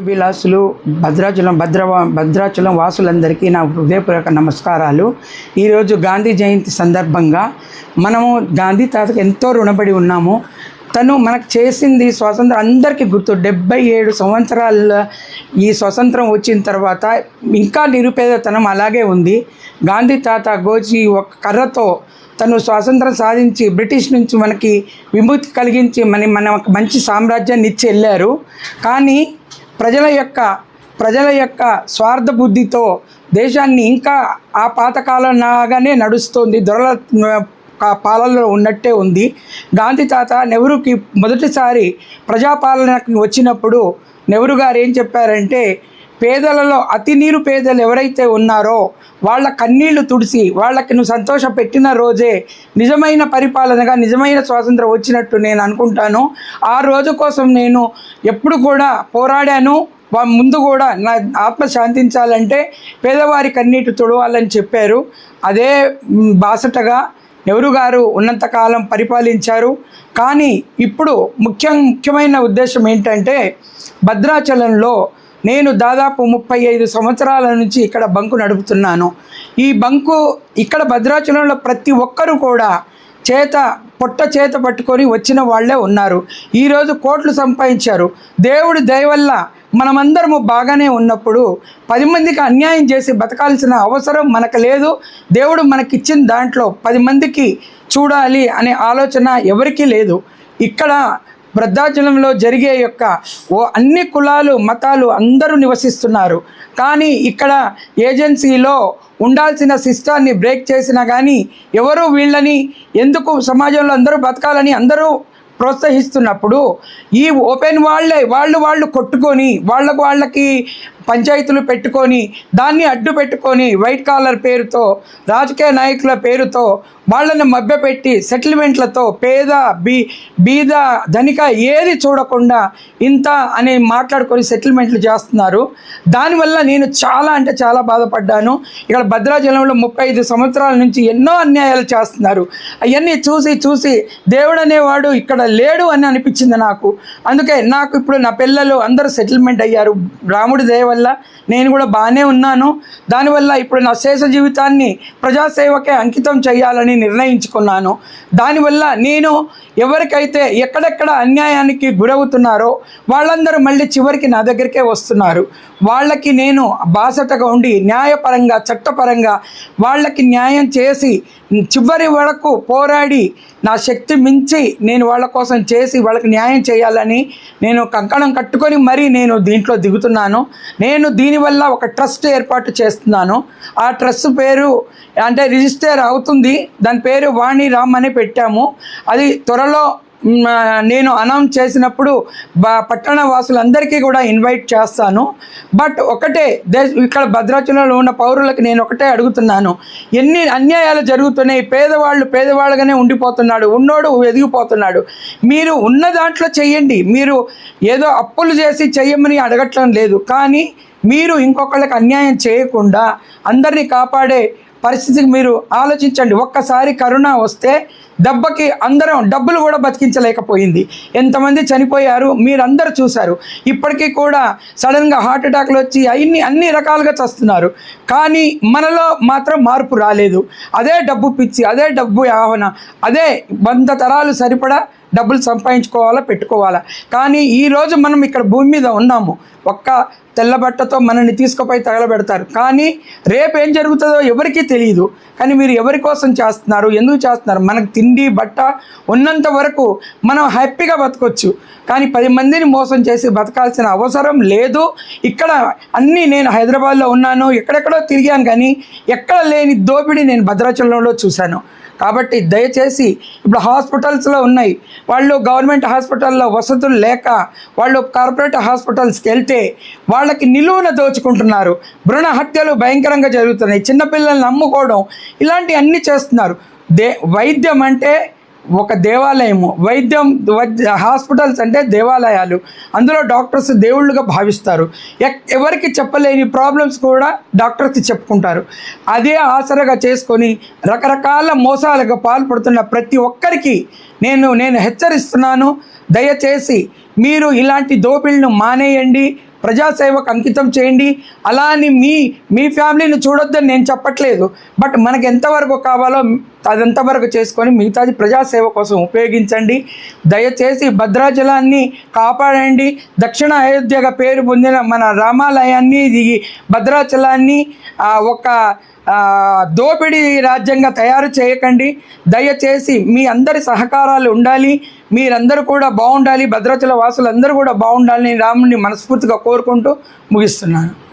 విలాసులు భద్రాచలం భద్ర భద్రాచలం వాసులందరికీ నా హృదయపూర్వక నమస్కారాలు. ఈరోజు గాంధీ జయంతి సందర్భంగా మనము గాంధీ తాతకు ఎంతో రుణపడి ఉన్నాము. తను మనకు చేసింది స్వాతంత్రం అందరికీ గుర్తు. డెబ్బై ఏడు సంవత్సరాల ఈ స్వతంత్రం వచ్చిన తర్వాత ఇంకా నిరుపేదతనం అలాగే ఉంది. గాంధీ తాత గోచి ఒక కర్రతో తను స్వాతంత్రం సాధించి బ్రిటిష్ నుంచి మనకి విముక్తి కలిగించి మన మన మంచి సామ్రాజ్యాన్ని ఇచ్చి వెళ్ళారు. కానీ ప్రజల యొక్క ప్రజల యొక్క స్వార్థ బుద్ధితో దేశాన్ని ఇంకా ఆ పాతకాలం లాగానే నడుస్తుంది. దొరల పాలనలో ఉన్నట్టే ఉంది. గాంధీ తాత నెహ్రూకి మొదటిసారి ప్రజాపాలనకు వచ్చినప్పుడు నెహ్రూ గారు ఏం చెప్పారంటే పేదలలో అతి నీరు పేదలు ఎవరైతే ఉన్నారో వాళ్ళ కన్నీళ్ళు తుడిసి వాళ్ళకి నువ్వు సంతోష పెట్టిన రోజే నిజమైన పరిపాలనగా నిజమైన స్వాతంత్రం వచ్చినట్టు నేను అనుకుంటాను. ఆ రోజు కోసం నేను ఎప్పుడు కూడా పోరాడాను. వా- ముందు కూడా నా ఆత్మ శాంతించాలంటే పేదవారి కన్నీటి తుడవాలని చెప్పారు. అదే బాసటగా నెహ్రూ గారు ఉన్నంతకాలం పరిపాలించారు. కానీ ఇప్పుడు ముఖ్య ముఖ్యమైన ఉద్దేశం ఏంటంటే భద్రాచలంలో నేను దాదాపు ముప్పై ఐదు సంవత్సరాల నుంచి ఇక్కడ బంకు నడుపుతున్నాను. ఈ బంకు ఇక్కడ భద్రాచలంలో ప్రతి ఒక్కరూ కూడా చేత పొట్ట చేత పట్టుకొని వచ్చిన వాళ్ళే ఉన్నారు. ఈరోజు కోట్లు సంపాదించారు. దేవుడి దయవల్ల మనమందరము బాగానే ఉన్నప్పుడు పది మందికి అన్యాయం చేసి బతకాల్సిన అవసరం మనకు లేదు. దేవుడు మనకిచ్చిన దాంట్లో పది మందికి చూడాలి అనే ఆలోచన ఎవరికీ లేదు. ఇక్కడ భద్రాచలంలో జరిగే యొక్క ఓ అన్ని కులాలు మతాలు అందరూ నివసిస్తున్నారు. కానీ ఇక్కడ ఏజెన్సీలో ఉండాల్సిన సిస్టాన్ని బ్రేక్ చేసినా కానీ ఎవరు వీళ్ళని ఎందుకు సమాజంలో అందరూ బతకాలని అందరూ ప్రోత్సహిస్తున్నప్పుడు ఈ ఓపెన్ వాళ్ళే వాళ్ళు వాళ్ళు కొట్టుకొని వాళ్ళకు వాళ్ళకి పంచాయతీలు పెట్టుకొని దాన్ని అడ్డు పెట్టుకొని వైట్ కాలర్ పేరుతో రాజకీయ నాయకుల పేరుతో వాళ్ళని మభ్యపెట్టి సెటిల్మెంట్లతో పేద బీ బీద ధనిక ఏది చూడకుండా ఇంత అని మాట్లాడుకొని సెటిల్మెంట్లు చేస్తున్నారు. దానివల్ల నేను చాలా అంటే చాలా బాధపడ్డాను. ఇక్కడ భద్రాచలంలో ముప్పై ఐదు సంవత్సరాల నుంచి ఎన్నో అన్యాయాలు చేస్తున్నారు. అవన్నీ చూసి చూసి దేవుడు అనేవాడు ఇక్కడ లేడు అని అనిపించింది నాకు. అందుకే నాకు ఇప్పుడు నా పిల్లలు అందరూ సెటిల్మెంట్ అయ్యారు. రాముడి దయ వల్ల నేను కూడా బాగానే ఉన్నాను. దానివల్ల ఇప్పుడు నా శేష జీవితాన్ని ప్రజాసేవకే అంకితం చేయాలని నిర్ణయించుకున్నాను. దానివల్ల నేను ఎవరికైతే ఎక్కడెక్కడ అన్యాయానికి గురవుతున్నారో వాళ్ళందరూ మళ్ళీ చివరికి నా దగ్గరికే వస్తున్నారు. వాళ్ళకి నేను బాసటగా ఉండి న్యాయపరంగా చట్టపరంగా వాళ్ళకి న్యాయం చేసి చివరి వరకు పోరాడి నా శక్తి మించి నేను వాళ్ళ కోసం చేసి వాళ్ళకి న్యాయం చేయాలని నేను కంకణం కట్టుకొని మరీ నేను దీంట్లో దిగుతున్నాను. నేను దీనివల్ల ఒక ట్రస్ట్ ఏర్పాటు చేస్తున్నాను. ఆ ట్రస్ట్ పేరు అంటే రిజిస్టర్ అవుతుంది. దాని పేరు వాణి రామ్ అని పెట్టాము. అది త్వరలో నేను అనౌన్స్ చేసినప్పుడు పట్టణ వాసులందరికీ కూడా ఇన్వైట్ చేస్తాను. బట్ ఒకటే దేశ ఇక్కడ భద్రాచలంలో ఉన్న పౌరులకు నేను ఒకటే అడుగుతున్నాను. ఎన్ని అన్యాయాలు జరుగుతున్నాయి పేదవాళ్ళు పేదవాళ్ళుగానే ఉండిపోతున్నాడు ఉన్నోడు ఎదిగిపోతున్నాడు. మీరు ఉన్న దాంట్లో చెయ్యండి. మీరు ఏదో అప్పులు చేసి చెయ్యమని అడగట్లం లేదు. కానీ మీరు ఇంకొకళ్ళకి అన్యాయం చేయకుండా అందరినీ కాపాడే పరిస్థితికి మీరు ఆలోచించండి. ఒక్కసారి కరోనా వస్తే దెబ్బకి అందరం డబ్బులు కూడా బతికించలేకపోయింది. ఎంతమంది చనిపోయారు? మీరందరూ చూశారు. ఇప్పటికీ కూడా సడన్గా హార్ట్ అటాక్లు వచ్చి అన్ని అన్ని రకాలుగా చస్తున్నారు. కానీ మనలో మాత్రం మార్పు రాలేదు. అదే డబ్బు పిచ్చి అదే డబ్బు ఆహ్వాన అదే వంద తరాలు సరిపడా డబ్బులు సంపాదించుకోవాలా పెట్టుకోవాలా. కానీ ఈరోజు మనం ఇక్కడ భూమి మీద ఉన్నాము. ఒక్క తెల్ల బట్టతో మనల్ని తీసుకుపోయి తగలబెడతారు. కానీ రేపు ఏం జరుగుతుందో ఎవరికీ తెలియదు కానీ మీరు ఎవరి కోసం చేస్తున్నారు ఎందుకు చేస్తున్నారు? మనకు తిండి బట్ట ఉన్నంత వరకు మనం హ్యాపీగా బతకొచ్చు. కానీ పది మందిని మోసం చేసి బతకాల్సిన అవసరం లేదు. ఇక్కడ అన్నీ నేను హైదరాబాద్లో ఉన్నాను ఎక్కడెక్కడో తిరిగాను కానీ ఎక్కడ లేని దోపిడీ నేను భద్రాచలంలో చూశాను. కాబట్టి దయచేసి ఇప్పుడు హాస్పిటల్స్లో ఉన్నాయి. వాళ్ళు గవర్నమెంట్ హాస్పిటల్లో వసతులు లేక వాళ్ళు కార్పొరేట్ హాస్పిటల్స్కి వెళ్తే వాళ్ళకి నిలువున దోచుకుంటున్నారు. భ్రూణ హత్యలు భయంకరంగా జరుగుతున్నాయి. చిన్నపిల్లల్ని నమ్ముకోవడం ఇలాంటి అన్నీ చేస్తున్నారు. దే వైద్యం అంటే ఒక దేవాలయము వైద్యం వైద్య హాస్పిటల్స్ అంటే దేవాలయాలు. అందులో డాక్టర్స్ దేవుళ్ళుగా భావిస్తారు. ఎక్- ఎవరికి చెప్పలేని ప్రాబ్లమ్స్ కూడా డాక్టర్స్కి చెప్పుకుంటారు. అదే ఆసరగా చేసుకొని రకరకాల మోసాలకు పాల్పడుతున్న ప్రతి ఒక్కరికి నేను నేను హెచ్చరిస్తున్నాను. దయచేసి మీరు ఇలాంటి దోపిళ్ళను మానేయండి. ప్రజాసేవకు అంకితం చేయండి. అలా అని మీ మీ ఫ్యామిలీని చూడొద్దని నేను చెప్పట్లేదు. బట్ మనకు ఎంతవరకు కావాలో అదంతవరకు చేసుకొని మిగతాది ప్రజాసేవ కోసం ఉపయోగించండి. దయచేసి భద్రాచలాన్ని కాపాడండి. దక్షిణ అయోధ్యగా పేరు పొందిన మన రామాలయాన్ని ఇది భద్రాచలాన్ని ఆ, ఒక దోపిడీ రాజ్యంగా తయారు చేయకండి. దయచేసి మీ అందరి సహకారాలు ఉండాలి. మీరందరూ కూడా బాగుండాలి. భద్రాచల వాసులందరూ కూడా బాగుండాలని రాముని మనస్ఫూర్తిగా కోరుకుంటూ ముగిస్తున్నాను.